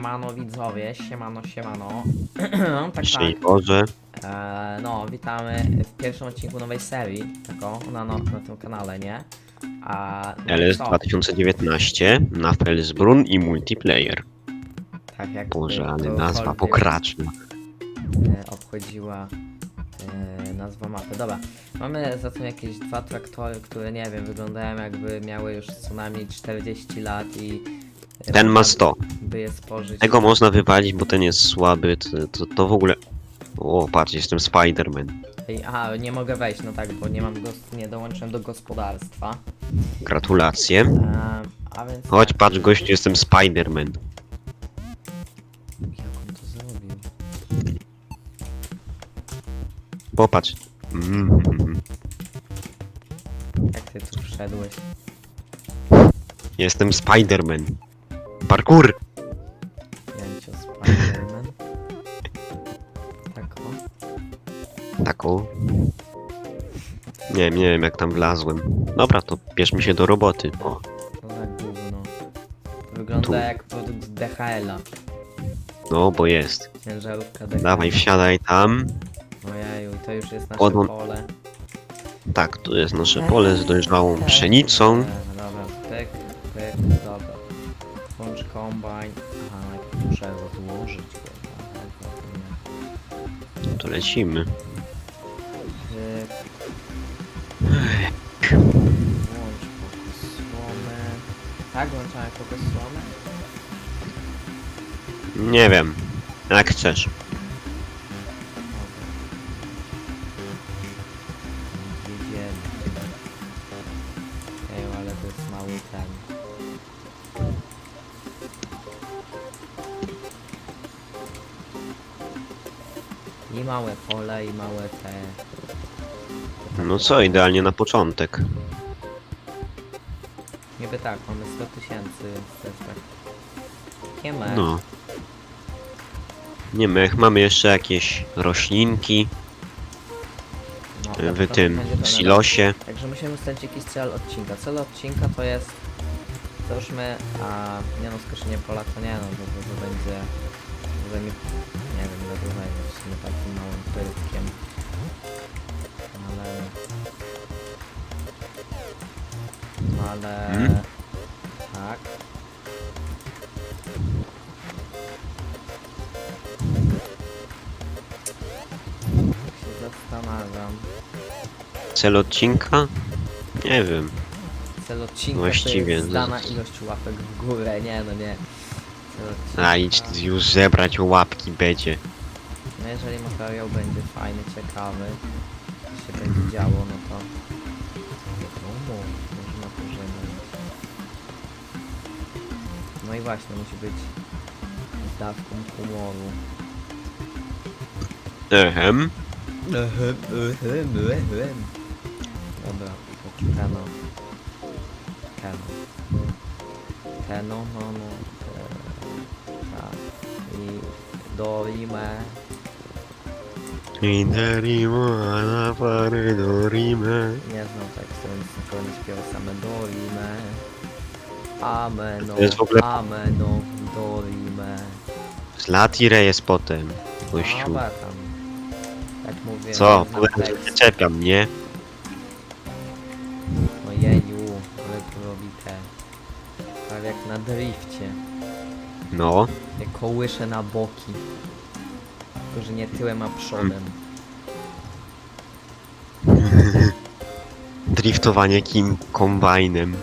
Siemano widzowie, siemano, siemano. tak, tak. Szczęść Boże. E, no, witamy w pierwszym odcinku nowej serii, tako, na, no, na tym kanale, nie? A, no, LS co? 2019 na Felsbrun i multiplayer. Tak jak Boże, ale nazwa pokraczna. e, obchodziła e, nazwa mapy. Dobra, mamy za to jakieś dwa traktory, które nie wiem, wyglądają jakby miały już co najmniej 40 lat i... Ten ma 100. By je spożyć. Tego można wywalić, bo ten jest słaby. To, to, to w ogóle... O, patrz, jestem Spider-Man. Ej, Aha, nie mogę wejść, no tak, bo nie mam gos- nie dołączyłem do gospodarstwa. Gratulacje. E, a więc. Chodź, tak, patrz, gościu, jestem Spider-Man. Jak on to zrobił? Popatrz. Mm. Jak ty tu wszedłeś? Jestem Spider-Man. Parkour! Tak o. Nie wiem, nie wiem jak tam wlazłem. Dobra, to bierzmy się do roboty. O, To za gówno. Wygląda Tu. jak produkt DHL-a. no bo jest. Ciężarówka DHL. Dawaj, wsiadaj tam. Ojeju, to już jest nasze Podłą- pole. Tak, tu jest nasze pole z dojrzałą pszenicą. E, Dobra, pyk, pyk, dobra. Włącz kombajn. Aha, najpierw muszę rozłożyć go. Aha, nie. To lecimy. Włącz fokus słomę. Tak, włączamy fokus słomę? Nie wiem. Jak chcesz. Ej, ale to jest mały ten. I małe pole, i małe te... No co, idealnie na początek. Niby tak, mamy 100 tysięcy, więc to jest tak... Kiemę. No. Nie jak mamy jeszcze jakieś roślinki No, w to tym będzie to silosie. Także musimy ustalić jakiś cel odcinka. Cel odcinka to jest... Załóżmy, a nie no, skoszenie pola to nie no, bo to, to będzie... To zajmie, nie wiem ile to zajmie, w sumie takim małym pyłkiem. Ale... Hmm? Tak. Tak się zastanawiam. Cel odcinka? Nie wiem. Cel odcinka Właściwie, to jest no. dana ilość łapek w górę, nie no nie. A idź już zebrać łapki będzie. No jeżeli materiał będzie fajny, ciekawy, się będzie działo, no to No i właśnie, musi być z dawką humoru. Ehem. Dobra, Keno. Keno. Keno, no, no. e, Tak. I Dorime. Inderimo na pary dorime. Nie znam tekstu, więc tylko nie śpiewa same Dorime. Ameno, To jest w ogóle- ameno, Dorime. Z Latire jest potem. Gościu. Dobra, tam. Jak mówię, Co? znam Powiem, że nie tekstu. czepiam, nie? Ojeju, ale to robi te. Prawie jak na drifcie. No. Jak kołysze na boki. Tylko, że nie tyłem, a przodem. Driftowanie kim kombajnem.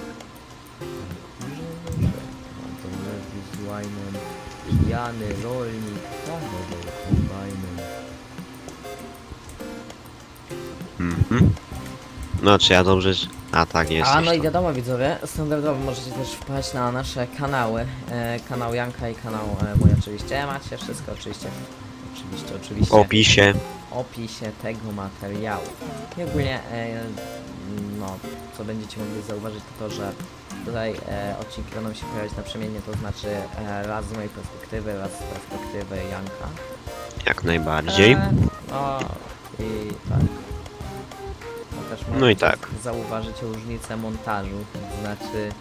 Pijany rolnik samował kombajnem. Mhm. No, czy ja dobrze... A tak, jest. A no i wiadomo widzowie, standardowo możecie też wpaść na nasze kanały. E, kanał Janka i kanał e, mój oczywiście. Macie wszystko oczywiście. Oczywiście, oczywiście. W opisie. opisie tego materiału. I ogólnie, e, no, co będziecie mogli zauważyć, to to, że tutaj e, odcinki będą się pojawiać naprzemiennie, to znaczy e, raz z mojej perspektywy, raz z perspektywy Janka. Jak najbardziej. E, no i tak. No, też No i tak. Zauważyć różnicę montażu, to znaczy...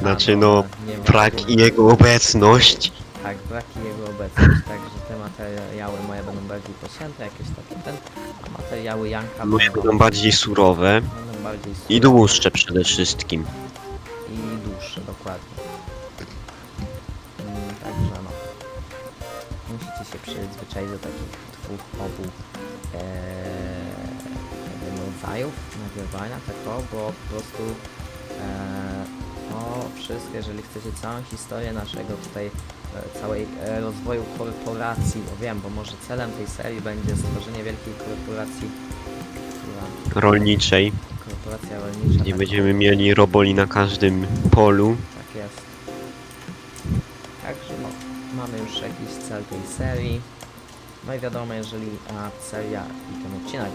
Znaczy, A, no, nie ma tu- i jego obecność. Tak, braki jego obecność, także te materiały moje będą bardziej pocięte, jakieś takie ten, a materiały Janka będą, bardziej surowe będą bardziej i surowe dłuższe przede wszystkim. i dłuższe, dokładnie. Mm, Także no, musicie się przyzwyczaić do takich dwóch obu jakby rodzajów nagrywania, tak o, bo po prostu e, to wszystko, jeżeli chcecie całą historię naszego tutaj e, całej e, rozwoju korporacji, bo wiem, bo może celem tej serii będzie stworzenie wielkiej korporacji, która Rolniczej, korporacja rolnicza. gdzie tak, będziemy mieli roboli na każdym polu. Tak jest. Także no, mamy już jakiś cel tej serii. No i wiadomo, jeżeli a, seria i ten odcinek,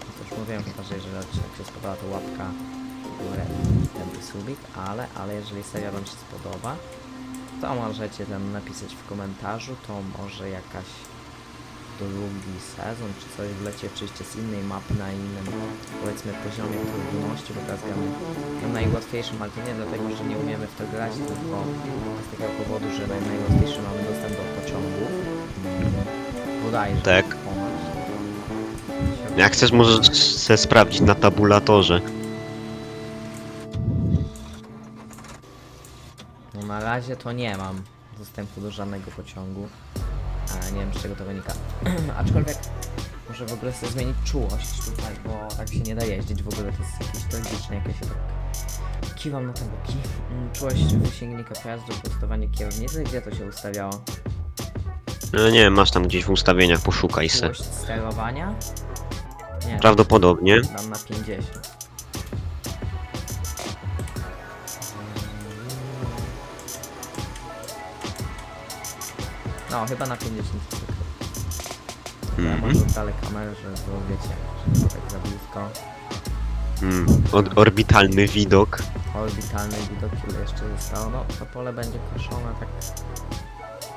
no to już mówiłem chyba, że jeżeli odcinek się spodoba, to łapka w górę ten subik, ale, ale jeżeli seria Wam się spodoba, to możecie tam napisać w komentarzu, to może jakaś drugi sezon czy coś wlecie oczywiście z innej mapy na innym powiedzmy poziomie trudności, bo teraz gramy na najłatwiejszym, ale to nie dlatego, że nie umiemy w to grać, tylko z takiego powodu, że na najłatwiejszym mamy dostęp do pociągu. Bodajże. Tak. Jak chcesz, możesz se sprawdzić na tabulatorze. Razie to nie mam dostępu do żadnego pociągu. Ale nie wiem z czego to wynika. Aczkolwiek może w ogóle chcę zmienić czułość tutaj, bo tak się nie da jeździć w ogóle, to jest jakieś tragiczne, jak ja się tak kiwam na te boki. Mm, Czułość wysięgnika pojazdu, prostowanie kierownicy, gdzie to się ustawiało? No nie wiem, masz tam gdzieś w ustawieniach, poszukaj se. Czułość sterowania? Nie, Prawdopodobnie. dam na 50. No, chyba na 50 tylko. Ja Mhm. może oddalę kamerę, żeby było, wiecie, że nie tak za blisko. Mm. Od, orbitalny widok. Orbitalny widok, ile jeszcze zostało. No, to pole będzie koszone tak...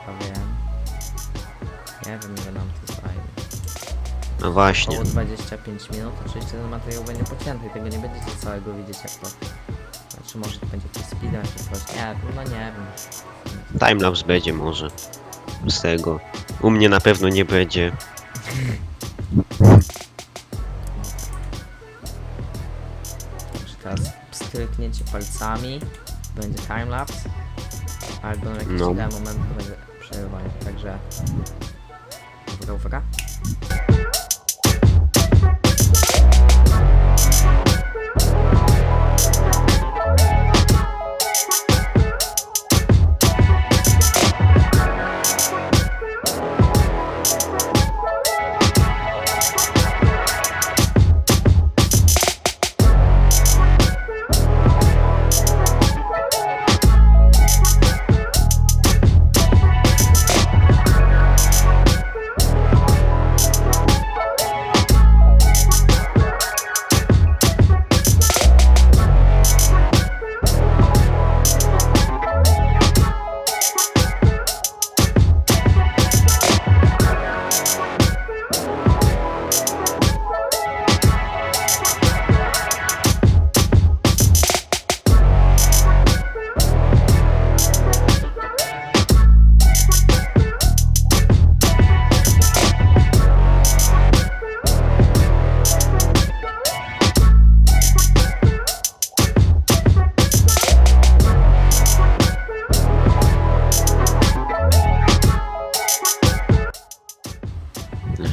To wiem. Nie wiem, ile nam to zajmie. No właśnie. Około 25 minut, oczywiście ten materiał będzie pocięty i tego nie będziecie całego widzieć jak to... Znaczy może to będzie jakiś speedrun czy coś, nie no nie wiem. Timelapse będzie może. Z tego. U mnie na pewno nie będzie. Także teraz stryknięcie palcami, będzie timelapse, a jak będą jakieś No. momenty, to będzie przerywanie, także... Uwaga, uwaga.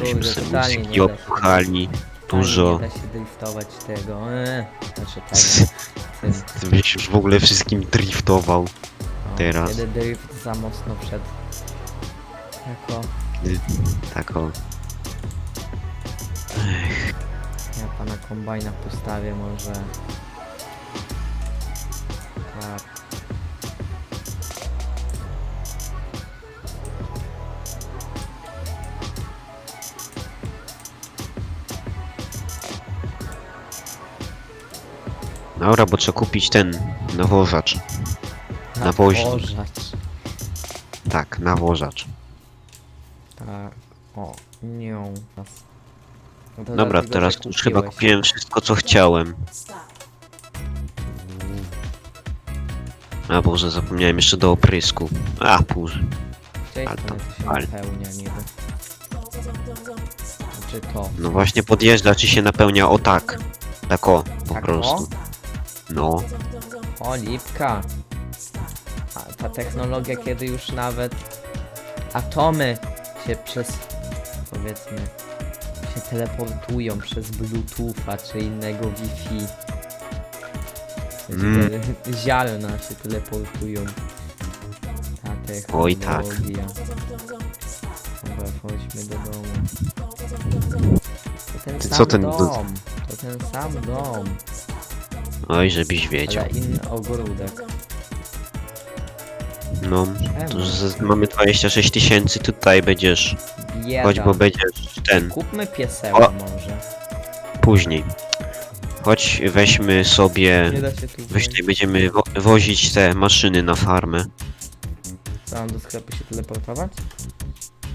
Żeśmy Kurde, sobie totalnie muzyki nie da się. opchali. Dużo. Nie da się driftować tego, eee, znaczy tego, tym. Ty byś już w ogóle wszystkim driftował. No, Teraz. Kiedy drift za mocno przed... Jako... Tak o. Ja pana kombajna postawię może... Tak. Dobra, bo trzeba kupić ten nawożacz. Nawoźnik. Nawożacz. Tak, nawożacz. Tak. O, nią. No to Dobra, dlatego, teraz że już chyba kupiłeś. kupiłem wszystko co chciałem. A Boże, zapomniałem jeszcze do oprysku. A, Boże. Gdzieś Ale to, to- to się ale- napełnia niby. Czy to? No właśnie podjeżdża, czy się napełnia o tak. Tak o, po Tak prostu. No, O, lipka. A ta technologia, kiedy już nawet atomy się przez, powiedzmy, się teleportują przez Bluetootha czy innego Wi-Fi. Mm. te Ziarna się teleportują. Ta technologia. Oj, tak. Dobra, chodźmy do domu. To ten Ty sam co ten- dom. To ten sam dom. Oj, żebyś wiedział. Ale inny ogródek. No, to z- mamy 26 tysięcy, tutaj będziesz, Bieda. chodź, bo będziesz ten, Kupmy pieseła O. może. później. Chodź, weźmy sobie, Nie da się tu weź będziemy wo wozić te maszyny na farmę. Co, mam do sklepu się teleportować?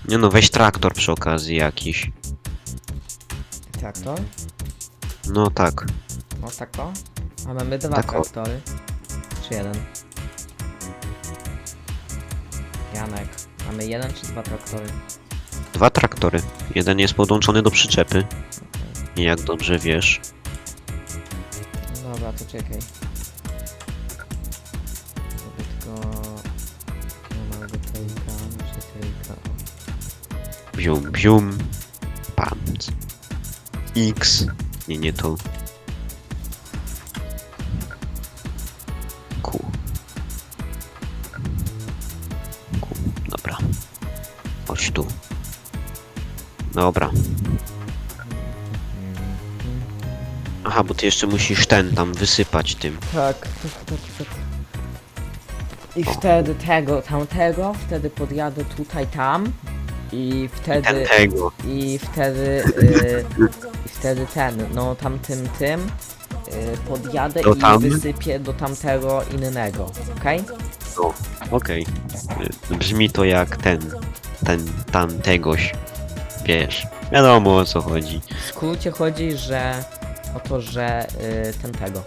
Nie no, weź traktor przy okazji jakiś. Traktor? No tak, No tak o. A mamy dwa Tak traktory. Czy jeden? Janek. Mamy jeden czy dwa traktory? dwa traktory. Jeden jest podłączony do przyczepy, Okej. jak dobrze wiesz. Dobra, to czekaj. Żeby tylko... Nie ma gotelka, gotelka. Bzium, bzium. Pant. X. Nie, nie to. Dobra. Aha, bo ty jeszcze musisz ten tam wysypać tym. Tak, tak, tak, tak. I wtedy tego, tamtego, wtedy podjadę tutaj, tam. I Ten wtedy, tego. i wtedy, y, i wtedy ten, no tamtym tym y, podjadę Do i tam? wysypię do tamtego innego, okej? No, okej. Y, Brzmi to jak ten. Ten, tam, tegoś. Wiesz. Wiadomo o co chodzi. W skrócie chodzi, że o to, że y, ten tego.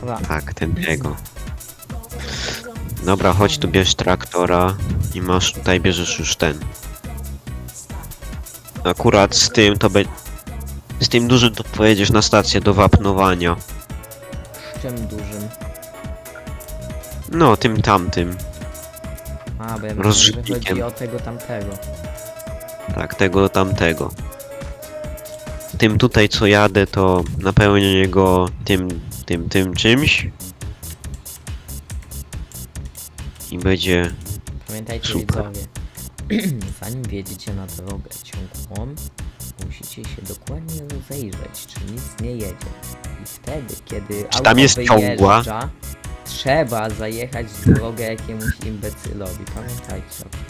Dobra, Tak, ten tego. Dobra, chodź tu bierz traktora i masz tutaj bierzesz już ten. Akurat z tym to be... Z tym dużym to pojedziesz na stację do wapnowania. z czym dużym? No, tym tamtym. A, bo ja myślałem, że Rozrzutnikiem. chodzi o tego tamtego. Tak, tego tamtego. Tym tutaj co jadę to napełnię go tym, tym, tym czymś. I będzie... Pamiętajcie Super. widzowie, zanim wjedziecie na drogę ciągłą, musicie się dokładnie rozejrzeć, czy nic nie jedzie. I wtedy, kiedy Czy auto tam jest ciągła? wyjeżdża, trzeba zajechać w drogę jakiemuś imbecylowi. Pamiętajcie o tym.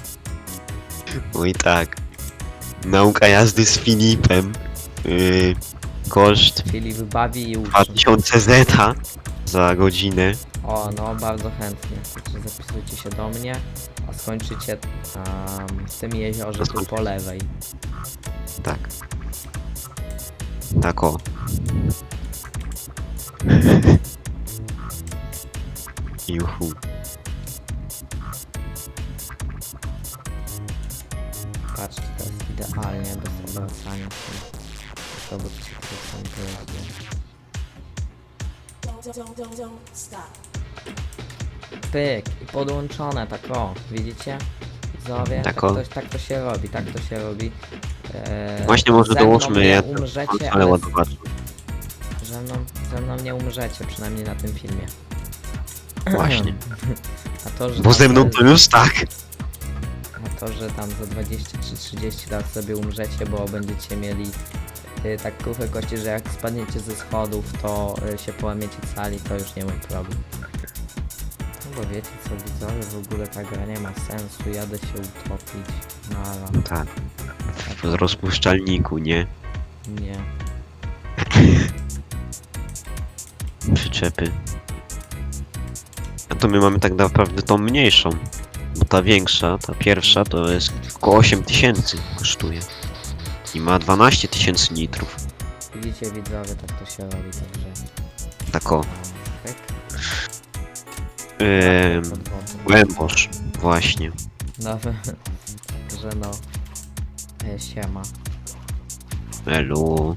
Oj tak. Nauka jazdy z Filipem. Yy, koszt Filip bawi i uczy. 2000 zeta za godzinę. O, no bardzo chętnie. Także zapisujcie się do mnie, a skończycie um, w tym jeziorze tu po lewej. Tak. Tak o. Juhu. Patrzcie, to jest idealnie, bez obracania się. Dowód się. Pyk i podłączone, tak o, widzicie? Widzowie, tak, Tak o. to, tak to się robi, tak to się robi. Eee, Właśnie może ze mną nie je umrzecie, ale ale ze mną, ze mną nie umrzecie, przynajmniej na tym filmie. Właśnie. A to, że Bo tam ze mną to już tak. A to, że tam za 20 czy 30 lat sobie umrzecie, bo będziecie mieli y, tak kruche kości, że jak spadniecie ze schodów, to y, się połamiecie cali, to już nie mój problem. No bo wiecie co widzowie, w ogóle ta gra nie ma sensu, jadę się utopić. Nara, Tak. W rozpuszczalniku, nie? nie. Przyczepy to my mamy tak naprawdę tą mniejszą. Bo ta większa, ta pierwsza, to jest około 8 tysięcy kosztuje. I ma 12 tysięcy litrów. Widzicie widzowie, tak to się robi, także... Tak o. Ehm, właśnie. No, Nawet, że no. E, Siema. Elu.